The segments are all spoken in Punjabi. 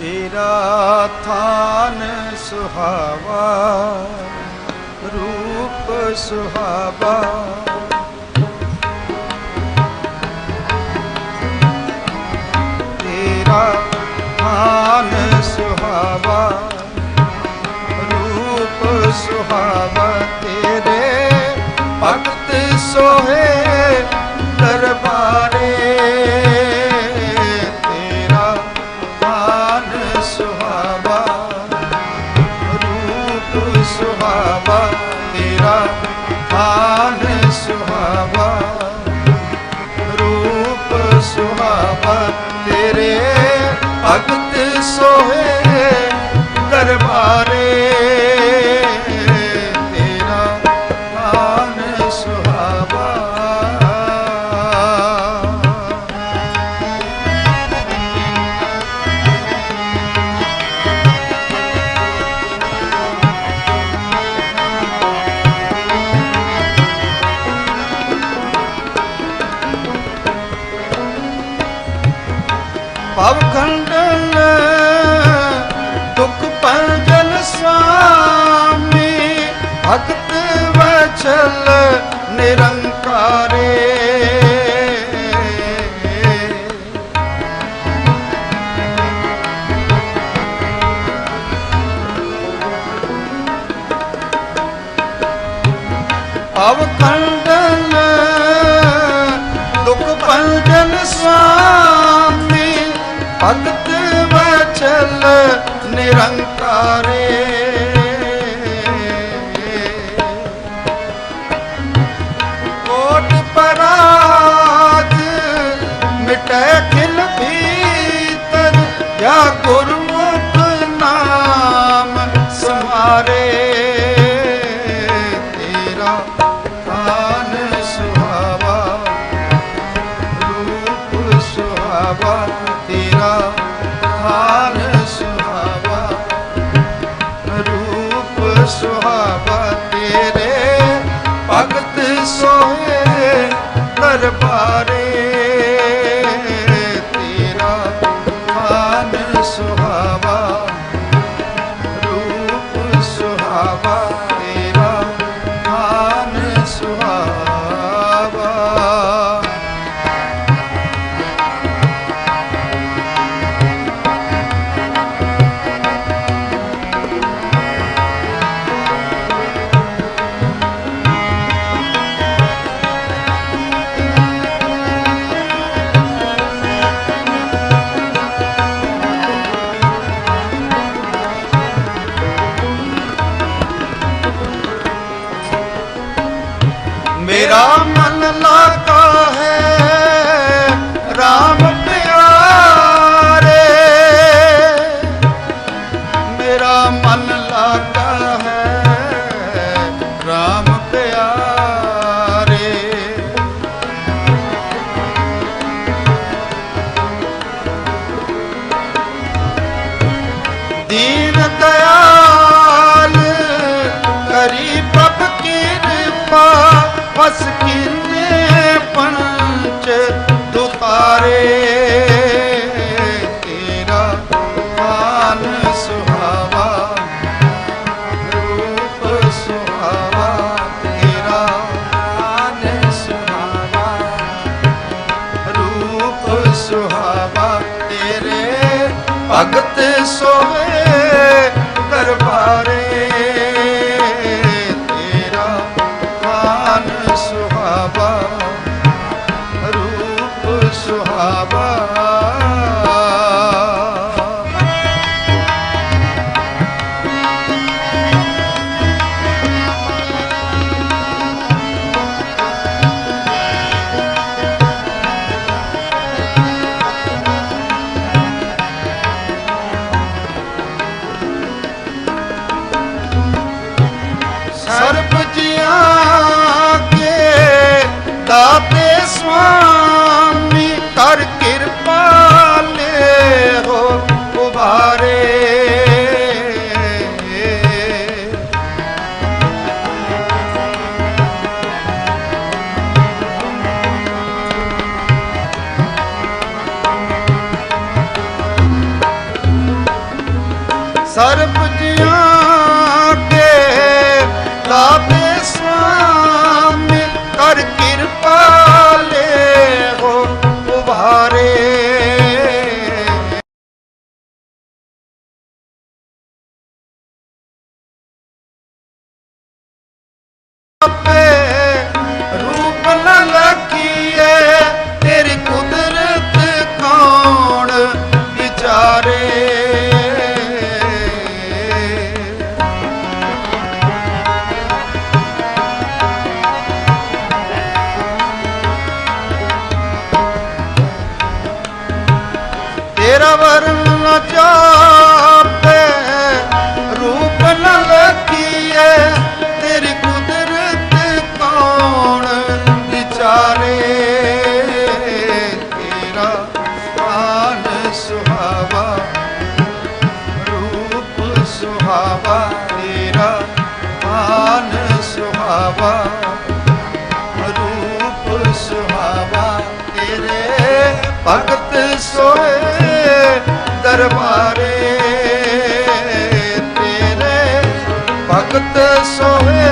ਤੇਰਾ ਥਾਨ ਸੁਹਾਵਾ ਰੂਪ ਸੁਹਾਵਾ। ਤੇਰਾ ਥਾਨ ਸੁਹਾਵਾ ਰੂਪ ਸੁਹਾਵਾ। ਤੇਰੇ ਭਗਤ ਸੋਹੇ ਦਰਬਾਰੇ ਮਾਨ ਸੁਹਾਵਾ ਰੂਪ ਸੁਹਾਵਾ ਤੇਰੇ ਭਗਤ ਸੋਹੇ ਭਵ ਖੰਡਨ ਦੁਖ ਪੰਜਨ ਸੁਆਮੀ ਭਗਤ ਵਚਲ ਨਿਰੰਕਾਰੇ ਦਰਬਾਰੇ ਸੋਵੇ ਦਰਬਾਰੇ ਤੇਰਾ ਮਾਨ ਸੁਹਾਵਾ ਰੂਪ ਸੁਹਾਵਾ। ਕੇ ਸੁਆਮੀ ਕਰ ਕਿਰਪਾ ਲੈ ਹੋ ਉਬਾਰੇ ਸਰਬ up ਭਗਤ ਸੋਏ ਦਰਬਾਰੇ ਤੇਰੇ। ਭਗਤ ਸੋਏ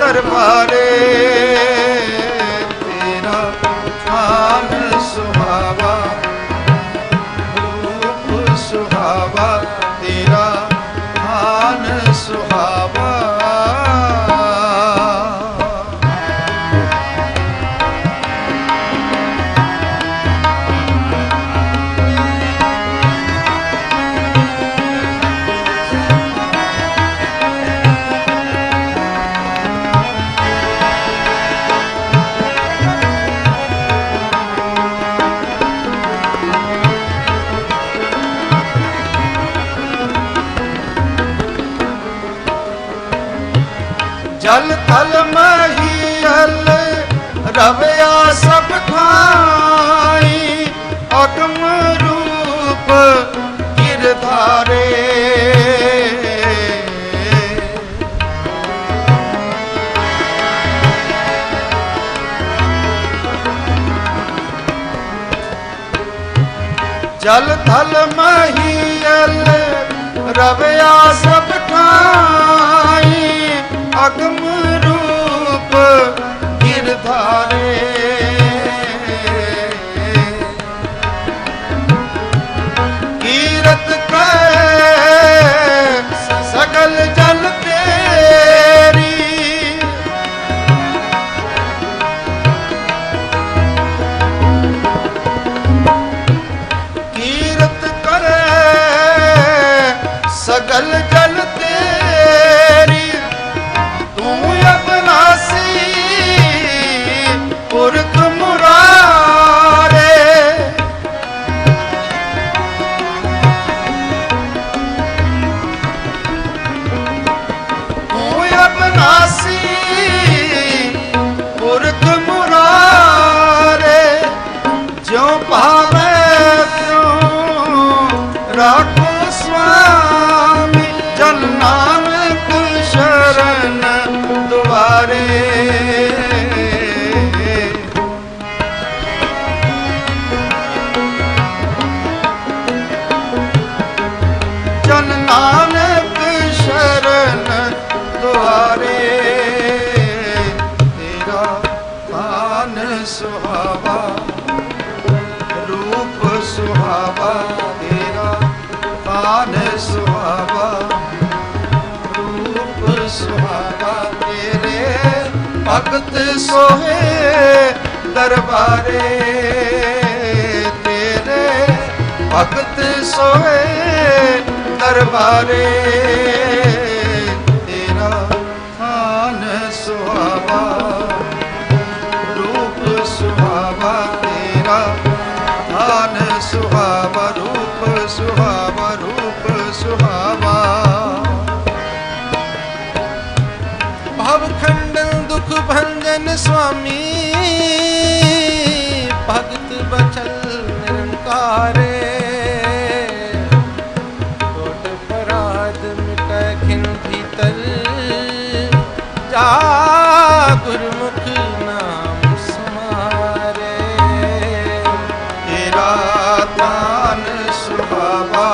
ਦਰਬਾਰੇ ਥਲ ਮਹੀਲ ਰਵਿਆ ਸਭ ਖਾਈ ਅਗਮ ਰੂਪ ਗਿਰਧਾਰੇ ਜਲ ਥਲ ਮਹੀਲ ਰਵਿਆ ਸਭ ਠਾਈ ਅਗਮ ਰੂਪ ਗਿਰਧਾਰੇ ਕੀਰਤ पार ਭਗਤ ਸੋਹੇ ਦਰਬਾਰੇ ਤੇਰੇ। ਭਗਤ ਸੋਹੇ ਦਰਬਾਰੇ ਭੰਜਨ ਸੁਆਮੀ, ਭਗਤ ਬਚਲ ਨਿਰੰਕਾਰੇ। ਕੋਟ ਪਰਾਧ ਮਿਟੈ ਖਿਨ ਭੀਤਰ ਜਾ ਗੁਰਮੁਖ ਨਾਮ ਸਮਾਰੇ। ਤੇਰਾ ਤਾਨ ਸੁਹਾਵਾ